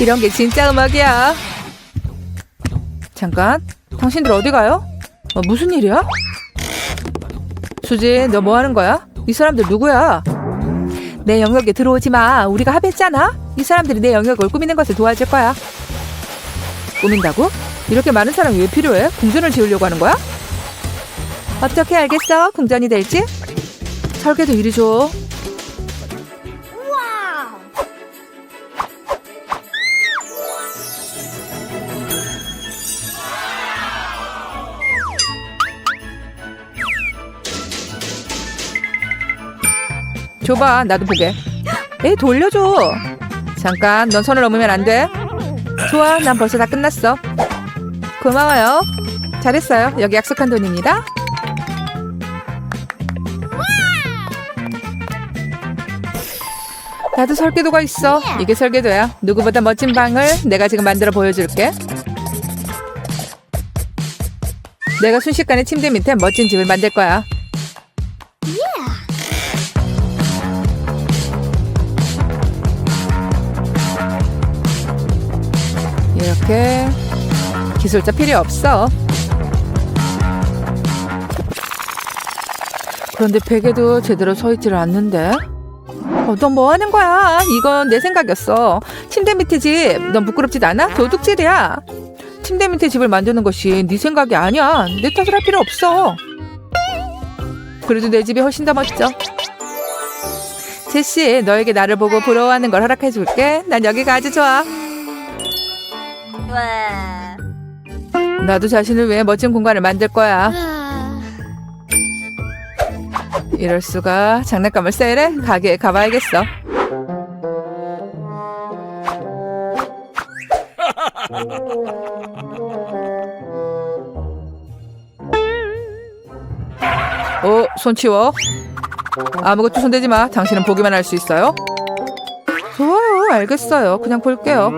이런 게 진짜 음악이야. 잠깐, 당신들 어디 가요? 어, 무슨 일이야? 수지, 너 뭐 하는 거야? 이 사람들 누구야? 내 영역에 들어오지 마. 우리가 합의했잖아. 이 사람들이 내 영역을 꾸미는 것을 도와줄 거야. 꾸민다고? 이렇게 많은 사람이 왜 필요해? 궁전을 지으려고 하는 거야? 어떻게 알겠어? 궁전이 될지? 설계도 이리 줘. 줘봐, 나도 보게. 에, 돌려줘. 잠깐, 넌 선을 넘으면 안 돼. 좋아, 난 벌써 다 끝났어. 고마워요. 잘했어요. 여기 약속한 돈입니다. 나도 설계도가 있어. 이게 설계도야. 누구보다 멋진 방을 내가 지금 만들어 보여줄게. 내가 순식간에 침대 밑에 멋진 집을 만들 거야. 이렇게 기술자 필요 없어. 그런데 베개도 제대로 서 있지를 않는데. 어, 넌뭐 하는 거야? 이건 내 생각이었어. 침대 밑에 집, 넌 부끄럽지도 않아? 도둑질이야. 침대 밑에 집을 만드는 것이 네 생각이 아니야. 내 탓을 할 필요 없어. 그래도 내 집이 훨씬 더 멋져. 제시, 너에게 나를 보고 부러워하는 걸 허락해 줄게. 난 여기가 아주 좋아. 나도 자신을 위해 멋진 공간을 만들 거야. 이럴 수가 장난감을 세일해 가게에 가봐야겠어. 어, 손 치워. 아무것도 손대지 마. 당신은 보기만 할 수 있어요. 좋아요, 알겠어요. 그냥 볼게요.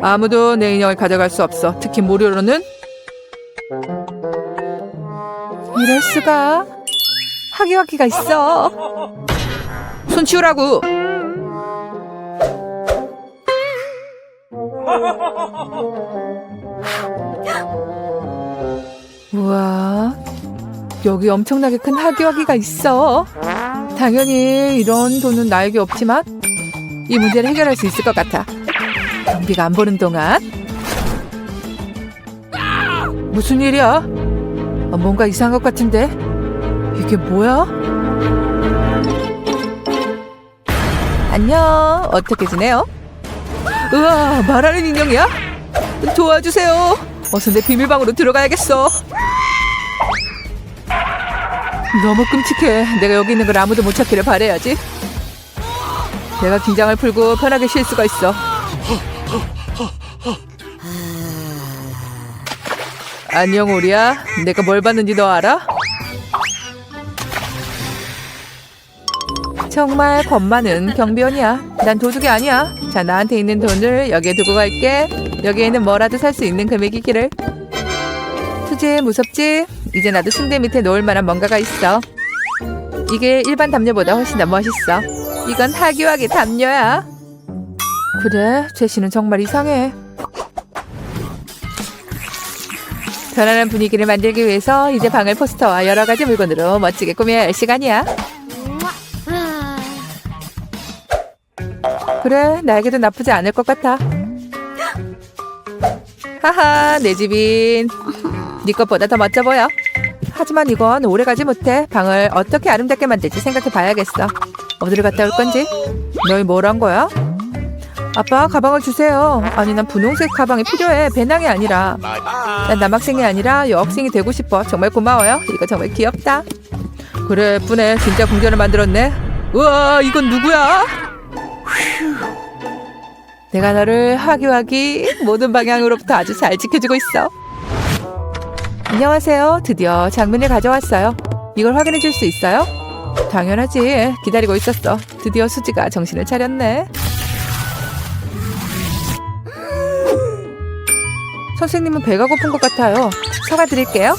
아무도 내 인형을 가져갈 수 없어. 특히 무료로는. 이럴 수가. 하기와기가 있어. 손 치우라고. 우와, 여기 엄청나게 큰 하기와기가 있어. 당연히 이런 돈은 나에게 없지만 이 문제를 해결할 수 있을 것 같아. 경비가 안 보는 동안 무슨 일이야? 어, 뭔가 이상한 것 같은데 이게 뭐야? 안녕 어떻게 지내요? 우와 말하는 인형이야? 도와주세요 어서 내 비밀방으로 들어가야겠어 너무 끔찍해 내가 여기 있는 걸 아무도 못 찾기를 바래야지 내가 긴장을 풀고 편하게 쉴 수가 있어 안녕 우리야. 내가 뭘 봤는지 너 알아? 정말 겁 많은 경비원이야. 난 도둑이 아니야. 자 나한테 있는 돈을 여기에 두고 갈게. 여기에는 뭐라도 살 수 있는 금액이기를. 투지 무섭지? 이제 나도 침대 밑에 놓을 만한 뭔가가 있어. 이게 일반 담요보다 훨씬 더 멋있어. 이건 하기와기 담요야. 그래? 제시는 정말 이상해 편안한 분위기를 만들기 위해서 이제 방을 포스터와 여러 가지 물건으로 멋지게 꾸며야 할 시간이야. 그래, 나에게도 나쁘지 않을 것 같아. 하하, 내 집인 네 것보다 더 멋져 보여. 하지만 이건 오래가지 못해. 방을 어떻게 아름답게 만들지 생각해 봐야겠어. 어디를 갔다 올 건지. 너희 뭘 한 거야? 아빠 가방을 주세요. 아니 난 분홍색 가방이 필요해. 배낭이 아니라. 난 남학생이 아니라 여학생이 되고 싶어. 정말 고마워요. 이거 정말 귀엽다. 그래 예쁘네. 진짜 궁전을 만들었네. 우와 이건 누구야? 휴. 내가 너를 하기하기 모든 방향으로부터 아주 잘 지켜주고 있어. 안녕하세요. 드디어 장문을 가져왔어요. 이걸 확인해 줄 수 있어요? 당연하지. 기다리고 있었어. 드디어 수지가 정신을 차렸네. 선생님은 배가 고픈 것 같아요. 사과 드릴게요.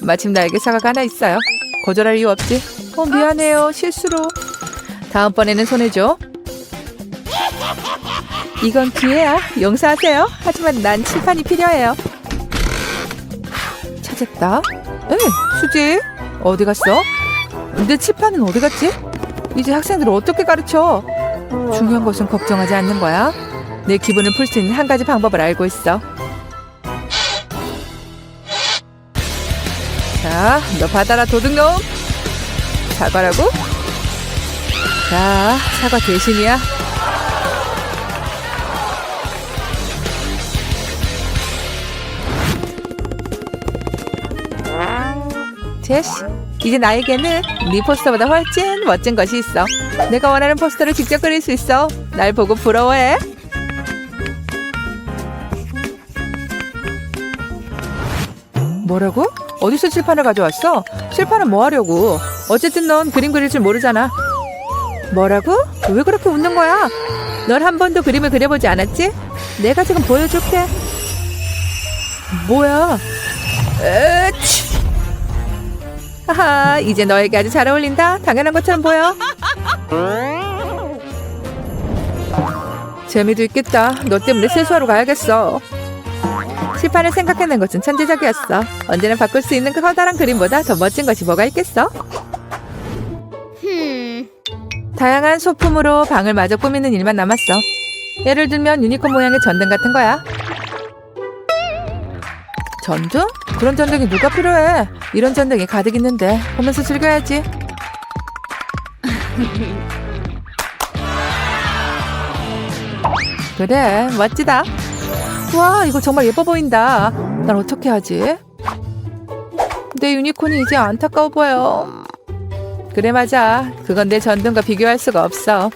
마침 나에게 사과가 하나 있어요. 거절할 이유 없지. 어, 미안해요. 실수로. 다음번에는 손해줘. 이건 기회야. 용서하세요. 하지만 난 칠판이 필요해요. 찾았다. 에, 수지. 어디 갔어? 내 칠판은 어디 갔지? 이제 학생들을 어떻게 가르쳐? 중요한 것은 걱정하지 않는 거야. 내 기분을 풀 수 있는 한 가지 방법을 알고 있어. 자, 너 받아라 도둑놈. 사과라고? 자, 사과 대신이야. 제시, 이제 나에게는 네 포스터보다 훨씬 멋진 것이 있어. 내가 원하는 포스터를 직접 그릴 수 있어. 날 보고 부러워해. 뭐라고? 어디서 칠판을 가져왔어? 칠판은 뭐 하려고? 어쨌든 넌 그림 그릴 줄 모르잖아. 뭐라고? 왜 그렇게 웃는 거야? 넌 한 번도 그림을 그려보지 않았지? 내가 지금 보여줄게. 뭐야? 에치. 하하, 이제 너에게 아주 잘 어울린다. 당연한 것처럼 보여. 재미도 있겠다. 너 때문에 세수하러 가야겠어. 칠판을 생각해낸 것은 천재적이었어. 언제나 바꿀 수 있는 그 커다란 그림보다 더 멋진 것이 뭐가 있겠어? 다양한 소품으로 방을 마저 꾸미는 일만 남았어. 예를 들면 유니콘 모양의 전등 같은 거야. 전등? 그런 전등이 누가 필요해? 이런 전등이 가득 있는데 보면서 즐겨야지. 그래, 멋지다. 와, 이거 정말 예뻐 보인다. 난 어떻게 하지? 내 유니콘이 이제 안타까워 보여. 그래, 맞아. 그건 내 전등과 비교할 수가 없어.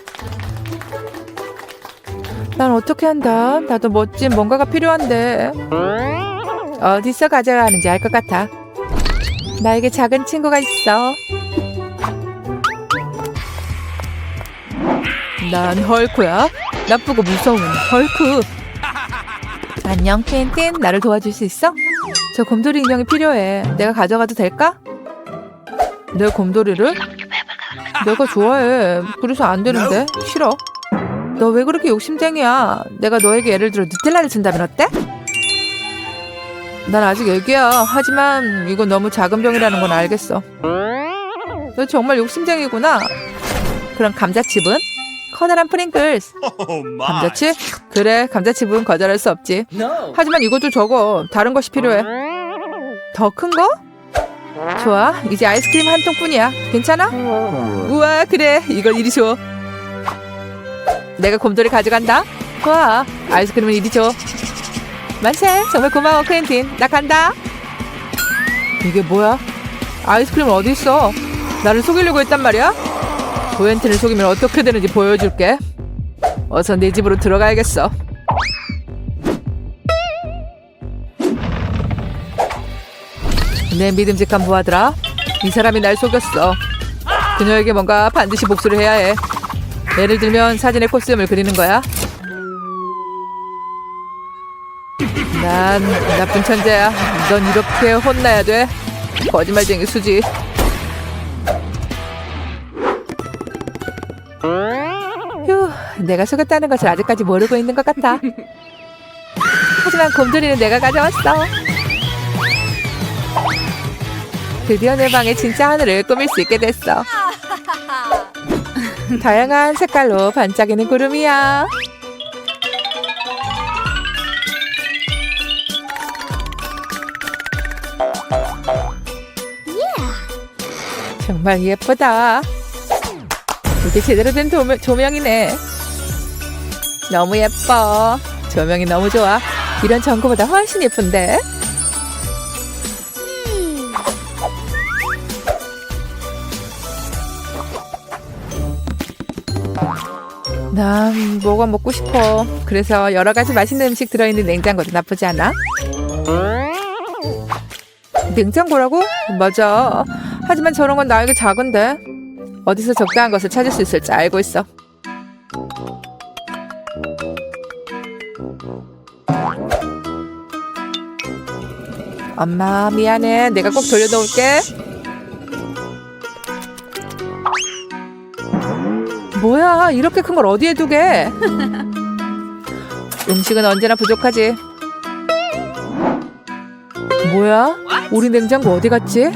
난 어떻게 한다? 나도 멋진 뭔가가 필요한데. 어디서 가져야 하는지 알 것 같아. 나에게 작은 친구가 있어. 난 헐크야. 나쁘고 무서운 헐크. 안녕, 틴틴. 나를 도와줄 수 있어? 저 곰돌이 인형이 필요해. 내가 가져가도 될까? 내 곰돌이를? 내가 좋아해. 그래서 안 되는데. 싫어. 너 왜 그렇게 욕심쟁이야? 내가 너에게 예를 들어 누텔라를 준다면 어때? 난 아직 애기야. 하지만 이건 너무 작은 병이라는 건 알겠어. 너 정말 욕심쟁이구나. 그럼 감자칩은? 커다란 프링글스. Oh. 감자칩? 그래, 감자칩은 거절할 수 없지. 하지만 이것도 적어. 다른 것이 필요해. 더 큰 거? 좋아. 이제 아이스크림 한 통뿐이야. 괜찮아? 우와, 그래. 이걸 이리 줘. 내가 곰돌이 가져간다. 와, 아이스크림은 이리 줘. 만세. 정말 고마워, 크렌틴. 나 간다. 이게 뭐야? 아이스크림은 어디 있어? 나를 속이려고 했단 말이야? 도엔틴을 속이면 어떻게 되는지 보여줄게. 어서 내 집으로 들어가야겠어. 내 믿음직한 부하들아, 이 사람이 날 속였어. 그녀에게 뭔가 반드시 복수를 해야 해. 예를 들면 사진에 코스튬을 그리는 거야. 난 나쁜 천재야. 넌 이렇게 혼나야 돼. 거짓말쟁이 수지. 휴, 내가 속였다는 것을 아직까지 모르고 있는 것 같아. 하지만 곰돌이는 내가 가져왔어. 드디어 내 방에 진짜 하늘을 꾸밀 수 있게 됐어. 다양한 색깔로 반짝이는 구름이야. 정말 예쁘다. 이게 제대로 된 조명, 조명이네. 너무 예뻐. 조명이 너무 좋아. 이런 전구보다 훨씬 예쁜데? 난 뭐가 먹고 싶어. 그래서 여러 가지 맛있는 음식 들어있는 냉장고도 나쁘지 않아. 냉장고라고? 맞아. 하지만 저런 건 나에게 작은데. 어디서 적당한 것을 찾을 수 있을지 알고 있어. 엄마 미안해. 내가 꼭 돌려놓을게. 뭐야 이렇게 큰 걸 어디에 두게? 음식은 언제나 부족하지. 뭐야? 우리 냉장고 어디 갔지?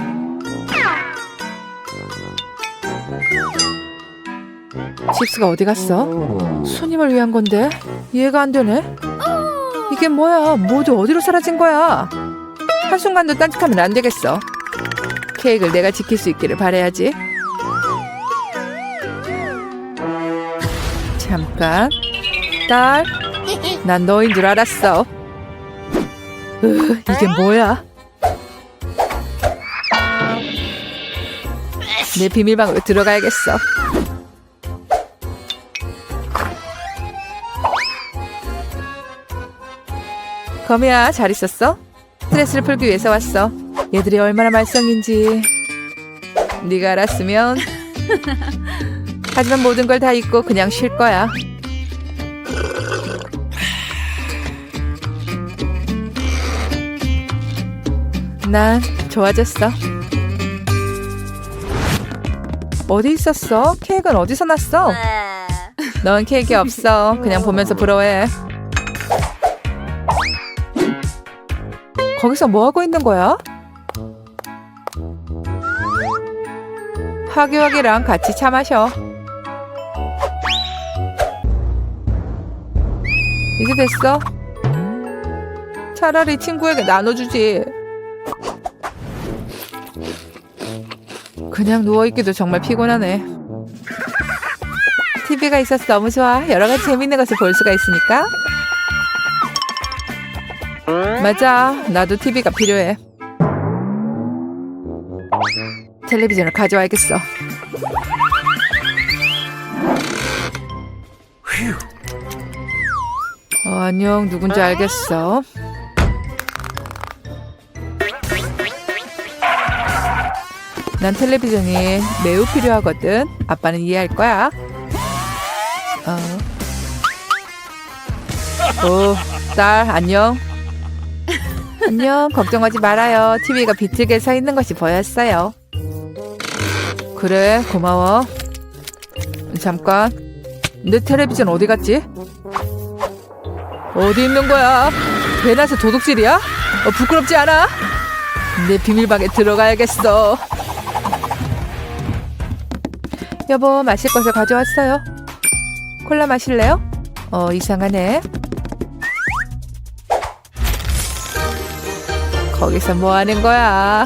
칩스가 어디 갔어? 손님을 위한 건데 이해가 안 되네. 이게 뭐야? 모두 어디로 사라진 거야? 한순간도 딴짓하면 안 되겠어. 케이크를 내가 지킬 수 있기를 바라야지. 잠깐. 딸, 난 너인 줄 알았어. 으, 이게 뭐야? 내 비밀방으로 들어가야겠어. 거미야, 잘 있었어? 스트레스를 풀기 위해서 왔어. 얘들이 얼마나 말썽인지. 네가 알았으면. 하지만 모든 걸 다 잊고 그냥 쉴 거야. 난 좋아졌어. 어디 있었어? 케이크는 어디서 났어? 넌 케이크 없어. 그냥 보면서 부러워해. 거기서 뭐 하고 있는 거야? 하교학이랑 같이 차 마셔. 이제 됐어. 차라리 친구에게 나눠주지. 그냥 누워있기도 정말 피곤하네. TV가 있어서 너무 좋아. 여러 가지 재밌는 것을 볼 수가 있으니까. 맞아. 나도 TV가 필요해. 텔레비전을 가져와야겠어. 어, 안녕. 누군지 알겠어. 난 텔레비전이 매우 필요하거든. 아빠는 이해할 거야. 어. 오, 딸, 안녕. 안녕, 걱정하지 말아요. TV가 비틀게 서 있는 것이 보였어요. 그래, 고마워. 잠깐. 내 텔레비전 어디 갔지? 어디 있는 거야? 배나서 도둑질이야? 어, 부끄럽지 않아? 내 비밀방에 들어가야겠어. 여보, 마실 것을 가져왔어요. 콜라 마실래요? 어, 이상하네. 거기서 뭐 하는 거야?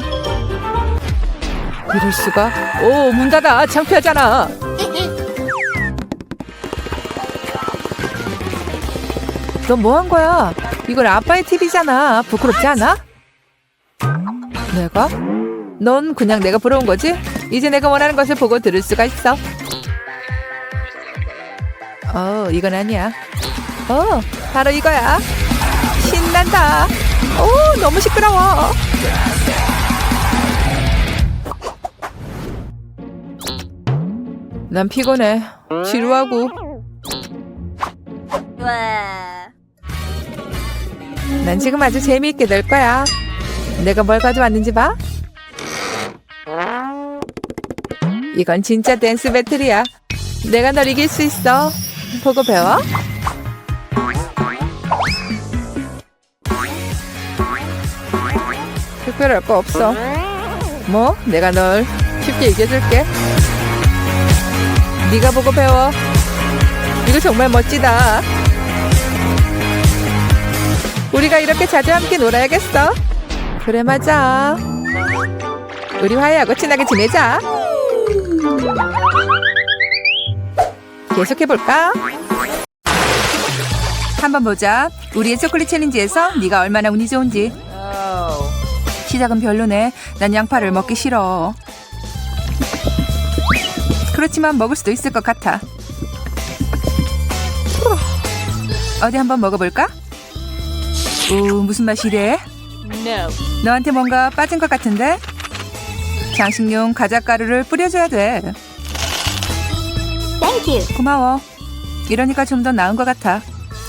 이럴 수가? 오, 문 닫아. 창피하잖아. 너뭐한 거야? 이건 아빠의 TV잖아. 부끄럽지 않아? 내가? 넌 그냥 내가 부러운 거지? 이제 내가 원하는 것을 보고 들을 수가 있어. 어, 이건 아니야. 어, 바로 이거야. 신난다. 오, 너무 시끄러워. 난 피곤해. 지루하고. 난 지금 아주 재미있게 놀 거야. 내가 뭘 가져왔는지 봐. 이건 진짜 댄스 배틀이야. 내가 널 이길 수 있어. 보고 배워. 특별할 거 없어. 뭐? 내가 널 쉽게 이겨줄게. 네가 보고 배워. 이거 정말 멋지다. 우리가 이렇게 자주 함께 놀아야겠어. 그래 맞아. 우리 화해하고 친하게 지내자. 계속해볼까? 한번 보자. 우리의 초콜릿 챌린지에서 네가 얼마나 운이 좋은지. 시작은 별로네. 난 양파를 먹기 싫어. 그렇지만 먹을 수도 있을 것 같아. 어디 한번 먹어볼까? 오, 무슨 맛이래? 너한테 뭔가 빠진 것 같은데? 장식용 과자가루를 뿌려줘야 돼. Thank you. 고마워. 이러니까 좀 더 나은 것 같아.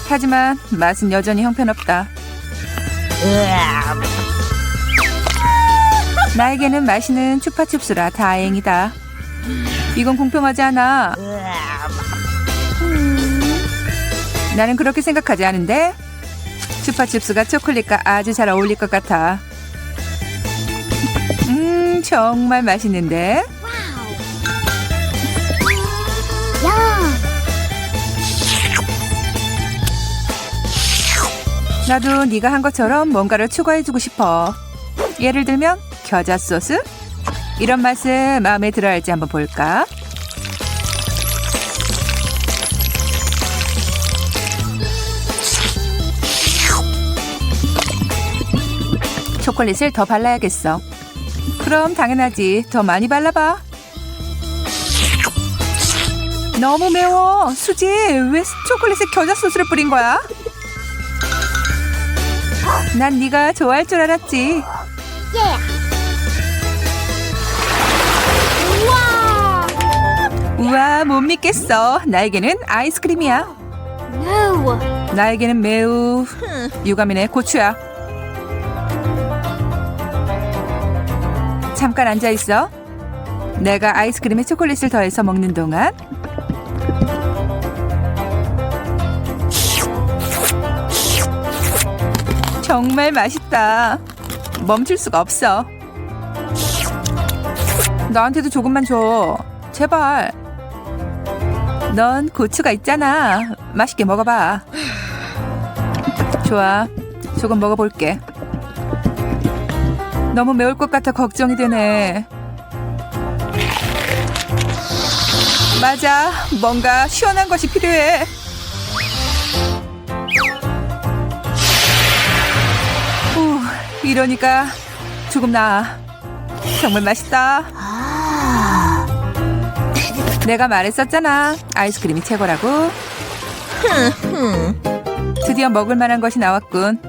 하지만 맛은 여전히 형편없다. 나에게는 맛있는 추파춥스라 다행이다. 이건 공평하지 않아. 나는 그렇게 생각하지 않은데 추파춥스가 초콜릿과 아주 잘 어울릴 것 같아. 음, 정말 맛있는데. 나도 네가 한 것처럼 뭔가를 추가해주고 싶어. 예를 들면 겨자 소스? 이런 맛은 마음에 들어 할지 한번 볼까? 초콜릿을 더 발라야겠어. 그럼 당연하지. 더 많이 발라봐. 너무 매워. 수지, 왜 초콜릿에 겨자 소스를 뿌린 거야? 난 네가 좋아할 줄 알았지. 우 우와, 못 믿겠어. 나에게는 아이스크림이야. No! 나에게는 매우 유감이네. 고추야. 잠깐 앉아 있어. 내가 아이스크림에 초콜릿을 더해서 먹는 동안 정말 맛있다. 멈출 수가 없어. 나한테도 조금만 줘. 제발. 넌 고추가 있잖아. 맛있게 먹어봐. 좋아. 조금 먹어볼게. 너무 매울 것 같아 걱정이 되네. 맞아. 뭔가 시원한 것이 필요해. 후, 이러니까 조금 나아. 정말 맛있다. 내가 말했었잖아. 아이스크림이 최고라고. 드디어 먹을 만한 것이 나왔군.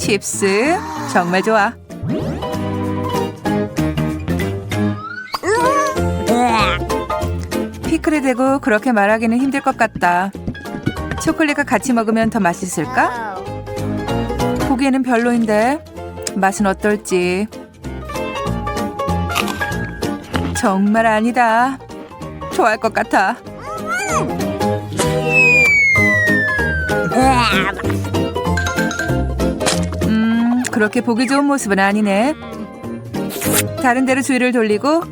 칩스. 정말 좋아. 피클에 대고 그렇게 말하기는 힘들 것 같다. 초콜릿과 같이 먹으면 더 맛있을까? 보기에는 별로인데 맛은 어떨지. 정말 아니다. 좋아할 것 같아. 음, 그렇게 보기 좋은 모습은 아니네. 다른 데로 주의를 돌리고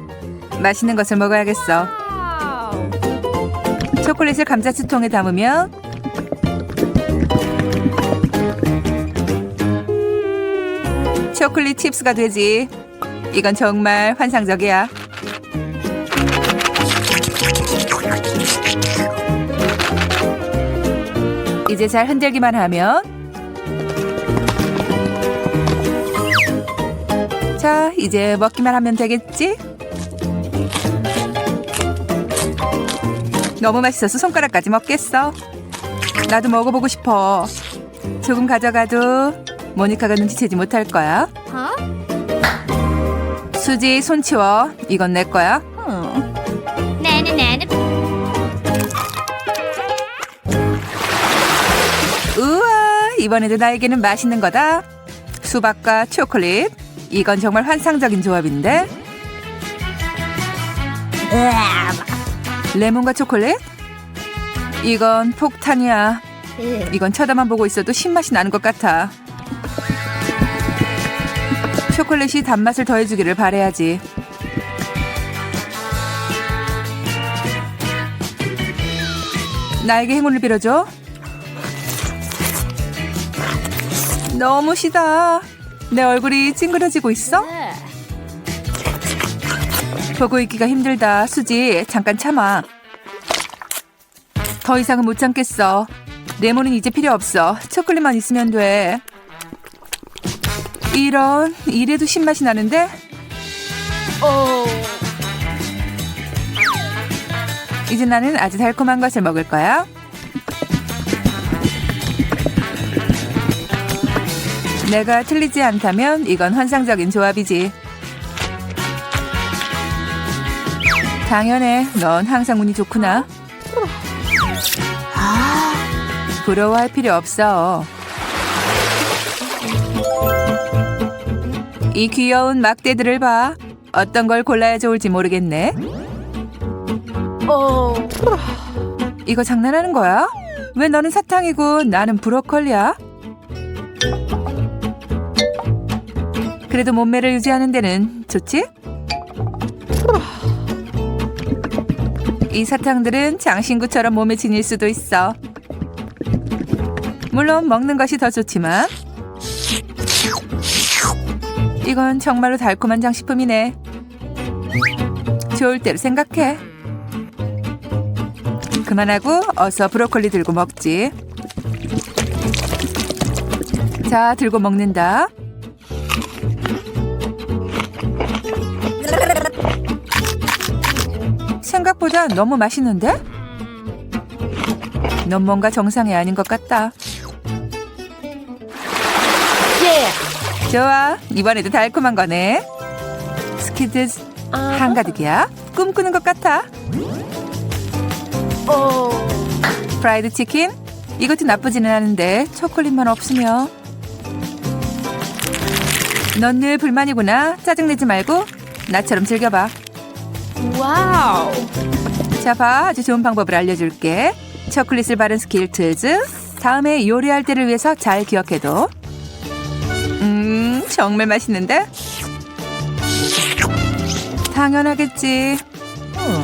맛있는 것을 먹어야겠어. 초콜릿을 감자수통에 담으면 초콜릿 칩스가 되지. 이건 정말 환상적이야. 이제 잘 흔들기만 하면 자, 이제 먹기만 하면 되겠지? 너무 맛있어서 손가락까지 먹겠어. 나도 먹어보고 싶어. 조금 가져가도 모니카가 눈치채지 못할 거야. Huh? 수지, 손 치워. 이건 내 거야. 나 이번에도 나에게는 맛있는 거다. 수박과 초콜릿. 이건 정말 환상적인 조합인데. 레몬과 초콜릿? 이건 폭탄이야. 이건 쳐다만 보고 있어도 신맛이 나는 것 같아. 초콜릿이 단맛을 더해주기를 바래야지. 나에게 행운을 빌어줘. 너무 시다. 내 얼굴이 찡그러지고 있어? 보고 있기가 힘들다. 수지, 잠깐 참아. 더 이상은 못 참겠어. 레몬은 이제 필요 없어. 초콜릿만 있으면 돼. 이런, 이래도 신맛이 나는데? Oh. 이제 나는 아주 달콤한 것을 먹을 거야. 내가 틀리지 않다면 이건 환상적인 조합이지. 당연해. 넌 항상 운이 좋구나. 부러워할 필요 없어. 이 귀여운 막대들을 봐. 어떤 걸 골라야 좋을지 모르겠네. Oh. 이거 장난하는 거야? 왜 너는 사탕이고 나는 브로콜리야? 그래도 몸매를 유지하는 데는 좋지? 이 사탕들은 장신구처럼 몸에 지닐 수도 있어. 물론 먹는 것이 더 좋지만 이건 정말로 달콤한 장식품이네. 좋을 대로 생각해. 그만하고 어서 브로콜리 들고 먹지. 자, 들고 먹는다. 생각보다 너무 맛있는데? 넌 뭔가 정상이 아닌 것 같다. 좋아, 이번에도 달콤한 거네. 스키드스 한가득이야. 꿈꾸는 것 같아. 프라이드 치킨? 이것도 나쁘지는 않은데 초콜릿만 없으면. 넌늘 불만이구나. 짜증내지 말고 나처럼 즐겨봐. 와우. 자, 봐. 아주 좋은 방법을 알려줄게. 초콜릿을 바른 스킬트즈. 다음에 요리할 때를 위해서 잘 기억해둬. 음, 정말 맛있는데? 당연하겠지.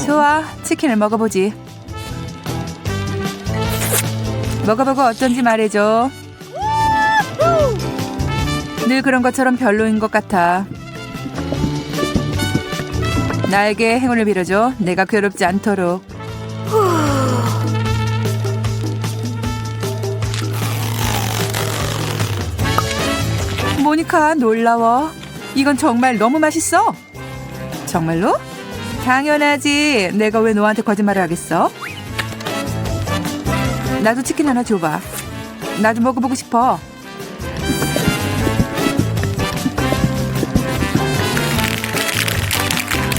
좋아, 치킨을 먹어보지. 먹어보고 어떤지 말해줘. 늘 그런 것처럼 별로인 것 같아. 나에게 행운을 빌어줘. 내가 괴롭지 않도록. 모니카 놀라워. 이건 정말 너무 맛있어. 정말로? 당연하지. 내가 왜 너한테 거짓말을 하겠어? 나도 치킨 하나 줘봐. 나도 먹어보고 싶어.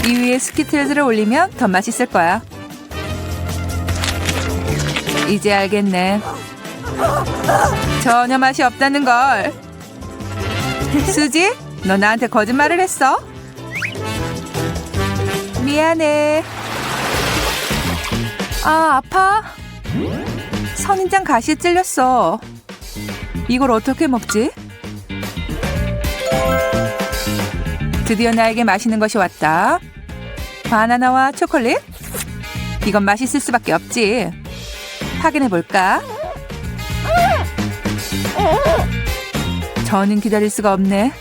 이 위에 스키틀즈를 올리면 더 맛있을 거야. 이제 알겠네. 전혀 맛이 없다는 걸. 수지, 너 나한테 거짓말을 했어? 미안해. 아, 아파. 선인장 가시에 찔렸어. 이걸 어떻게 먹지? 드디어 나에게 맛있는 것이 왔다. 바나나와 초콜릿? 이건 맛있을 수밖에 없지. 확인해 볼까? 저는 기다릴 수가 없네.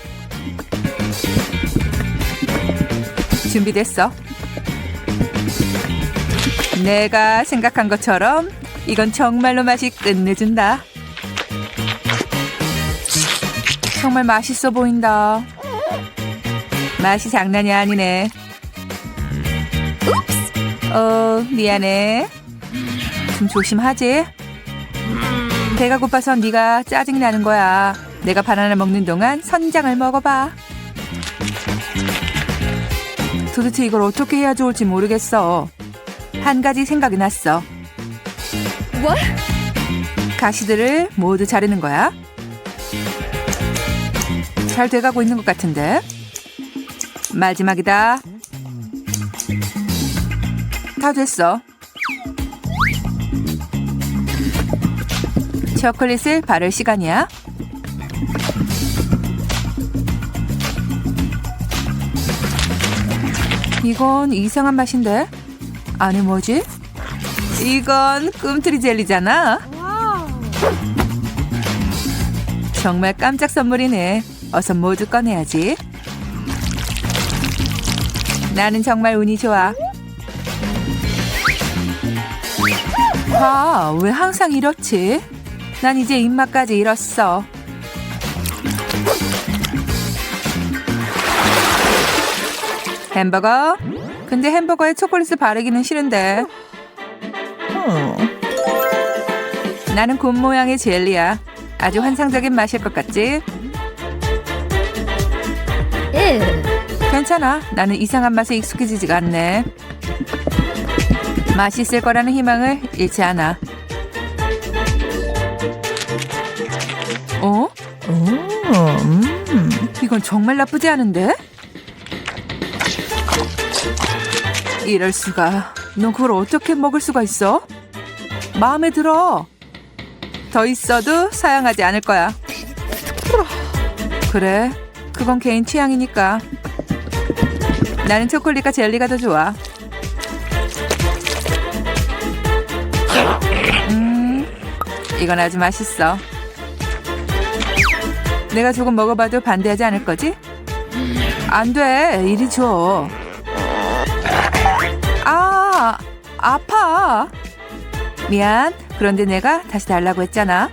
준비됐어. 내가 생각한 것처럼 이건 정말로 맛이 끝내준다. 정말 맛있어 보인다. 맛이 장난이 아니네. 어, 미안해. 좀 조심하지. 배가 고파서 네가 짜증 나는 거야. 내가 바나나 먹는 동안 선장을 먹어봐. 도대체 이걸 어떻게 해야 좋을지 모르겠어. 한 가지 생각이 났어. What? 가시들을 모두 자르는 거야. 잘 돼가고 있는 것 같은데. 마지막이다. 다 됐어. 초콜릿을 바를 시간이야. 이건 이상한 맛인데? 안에 뭐지? 이건 꿈틀이 젤리잖아. 정말 깜짝 선물이네. 어서 모두 꺼내야지. 나는 정말 운이 좋아. 아, 왜 항상 이렇지? 난 이제 입맛까지 잃었어. 햄버거? 근데 햄버거에 초콜릿을 바르기는 싫은데. 나는 곰 모양의 젤리야. 아주 환상적인 맛일 것 같지? Ew. 괜찮아. 나는 이상한 맛에 익숙해지지가 않네. 맛있을 거라는 희망을 잃지 않아. 어? 음, 이건 정말 나쁘지 않은데? 이럴 수가. 넌 그걸 어떻게 먹을 수가 있어? 마음에 들어. 더 있어도 사양하지 않을 거야. 그래, 그건 개인 취향이니까. 나는 초콜릿과 젤리가 더 좋아. 이건 아주 맛있어. 내가 조금 먹어봐도 반대하지 않을 거지? 안 돼, 이리 줘. 아, 아파. 미안. 그런데 내가 다시 달라고 했잖아.